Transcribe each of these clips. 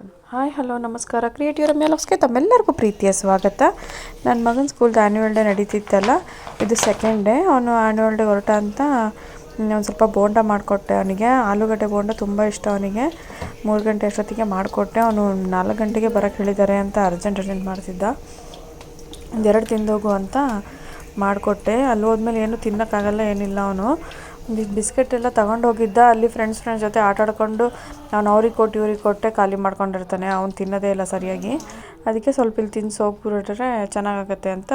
Hi, hello, ನಮಸ್ಕಾರ. Creative Ramya ಲವ್ಸ್ಗೆ ತಮ್ಮೆಲ್ಲರಿಗೂ ಪ್ರೀತಿಯ ಸ್ವಾಗತ. ನನ್ನ ಮಗನ ಸ್ಕೂಲ್ದು ಆ್ಯನ್ಯುವಲ್ ಡೇ ನಡೀತಿತ್ತಲ್ಲ, ಇದು ಸೆಕೆಂಡ್ ಡೇ ಅವನು ಆ್ಯನ್ಯುವಲ್ ಡೇ ಹೊರಟ ಅಂತ ಒಂದು ಸ್ವಲ್ಪ ಬೋಂಡ ಮಾಡಿಕೊಟ್ಟೆ ಅವನಿಗೆ. ಆಲೂಗಡ್ಡೆ ಬೋಂಡ ತುಂಬ ಇಷ್ಟ ಅವನಿಗೆ. ಮೂರು ಗಂಟೆ ಅಷ್ಟೊತ್ತಿಗೆ ಮಾಡಿಕೊಟ್ಟೆ. ಅವನು ನಾಲ್ಕು ಗಂಟೆಗೆ ಬರೋಕ್ಕೆ ಹೇಳಿದ್ದಾರೆ ಅಂತ ಅರ್ಜೆಂಟ್ ಅರ್ಜೆಂಟ್ ಮಾಡ್ತಿದ್ದ. ಒಂದೆರಡು ತಿಂದೋಗು ಅಂತ ಮಾಡಿಕೊಟ್ಟೆ. ಅಲ್ಲಿ ಹೋದ್ಮೇಲೆ ಏನು ತಿನ್ನೋಕ್ಕಾಗಲ್ಲ, ಏನಿಲ್ಲ ಅವನು. ಬಿಸ್ಕೆಟ್ ಎಲ್ಲ ತಗೊಂಡು ಹೋಗಿದ್ದ. ಅಲ್ಲಿ ಫ್ರೆಂಡ್ಸ್ ಫ್ರೆಂಡ್ಸ್ ಜೊತೆ ಆಟ ಆಡ್ಕೊಂಡು ನಾನು ಅವ್ರಿಗೆ ಕೊಟ್ಟು ಇವ್ರಿಗೆ ಕೊಟ್ಟೆ ಖಾಲಿ ಮಾಡ್ಕೊಂಡಿರ್ತಾನೆ. ಅವ್ನು ತಿನ್ನೋದೇ ಇಲ್ಲ ಸರಿಯಾಗಿ. ಅದಕ್ಕೆ ಸ್ವಲ್ಪ ಇಲ್ಲಿ ತಿನ್ನಿಸಿ ಹೋಗ್ಬಿಟ್ರೆ ಚೆನ್ನಾಗಾಗತ್ತೆ ಅಂತ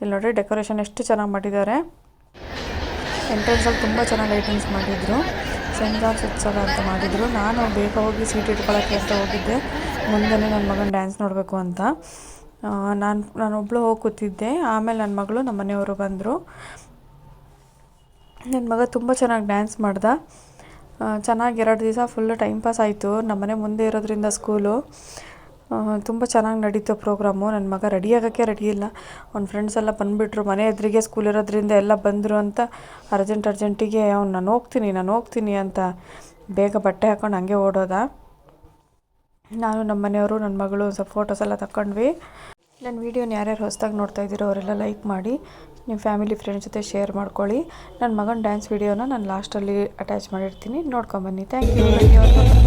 ಇಲ್ಲಿ ನೋಡಿರಿ ಡೆಕೋರೇಷನ್ ಎಷ್ಟು ಚೆನ್ನಾಗಿ ಮಾಡಿದ್ದಾರೆ. ಎಂಟ್ರೆನ್ಸಲ್ಲಿ ತುಂಬ ಚೆನ್ನಾಗಿ ಲೈಟಿಂಗ್ಸ್ ಮಾಡಿದರು. ಸೆಂಟ್ ಜಾನ್ಸ್ ಉತ್ಸವ ಅಂತ ಮಾಡಿದರು. ನಾನು ಬೇಗ ಹೋಗಿ ಸೀಟ್ ಇಟ್ಕೊಳ್ಳೋಕ್ಕೆ ಅಂತ ಹೋಗಿದ್ದೆ. ಮುಂದೆ ನನ್ನ ಮಗನ ಡ್ಯಾನ್ಸ್ ನೋಡಬೇಕು ಅಂತ. ನಾನು ನಾನೊಬ್ಬಳು ಹೋಗಿ ಕೂತಿದ್ದೆ. ಆಮೇಲೆ ನನ್ನ ಮಗಳು ನಮ್ಮ ಮನೆಯವರು ಬಂದರು. ನನ್ನ ಮಗ ತುಂಬ ಚೆನ್ನಾಗಿ ಡ್ಯಾನ್ಸ್ ಮಾಡ್ದ. ಚೆನ್ನಾಗಿ ಎರಡು ದಿವಸ ಫುಲ್ಲು ಟೈಮ್ ಪಾಸ್ ಆಯಿತು. ನಮ್ಮ ಮನೆ ಮುಂದೆ ಇರೋದ್ರಿಂದ ಸ್ಕೂಲು ತುಂಬ ಚೆನ್ನಾಗಿ ನಡೀತು ಪ್ರೋಗ್ರಾಮು ನನ್ನ ಮಗ ರೆಡಿ ಆಗೋಕ್ಕೆ ರೆಡಿ ಇಲ್ಲ. ಅವ್ನ ಫ್ರೆಂಡ್ಸ್ ಎಲ್ಲ ಬಂದುಬಿಟ್ರು. ಮನೆ ಎದುರಿಗೆ ಸ್ಕೂಲ್ ಇರೋದ್ರಿಂದ ಎಲ್ಲ ಬಂದರು ಅಂತ ಅರ್ಜೆಂಟ್ ಅರ್ಜೆಂಟಿಗೆ ಅವ್ನು, ನಾನು ಹೋಗ್ತೀನಿ ನಾನು ಹೋಗ್ತೀನಿ ಅಂತ ಬೇಗ ಬಟ್ಟೆ ಹಾಕೊಂಡು ಹಂಗೆ ಓಡೋದ. ನಾನು ನಮ್ಮ ಮನೆಯವರು ನನ್ನ ಮಗಳು, ಸ್ವಲ್ಪ ಫೋಟೋಸ್ ಎಲ್ಲ ತಗೊಂಡ್ವಿ ನನ್ನ ವೀಡಿಯೋನ ಯಾರ್ಯಾರು ಹೊಸ್ದಾಗಿ ನೋಡ್ತಾ ಇದ್ದೀರೋ ಅವರೆಲ್ಲ ಲೈಕ್ ಮಾಡಿ. ನಿಮ್ಮ ಫ್ಯಾಮಿಲಿ ಫ್ರೆಂಡ್ಸ್ ಜೊತೆ ಶೇರ್ ಮಾಡ್ಕೊಳ್ಳಿ. ನನ್ನ ಮಗನ ಡ್ಯಾನ್ಸ್ ವೀಡಿಯೋನ ನಾನು ಲಾಸ್ಟಲ್ಲಿ ಅಟ್ಯಾಚ್ ಮಾಡಿರ್ತೀನಿ. ನೋಡ್ಕೊಂಬನ್ನಿ thank you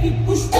make it push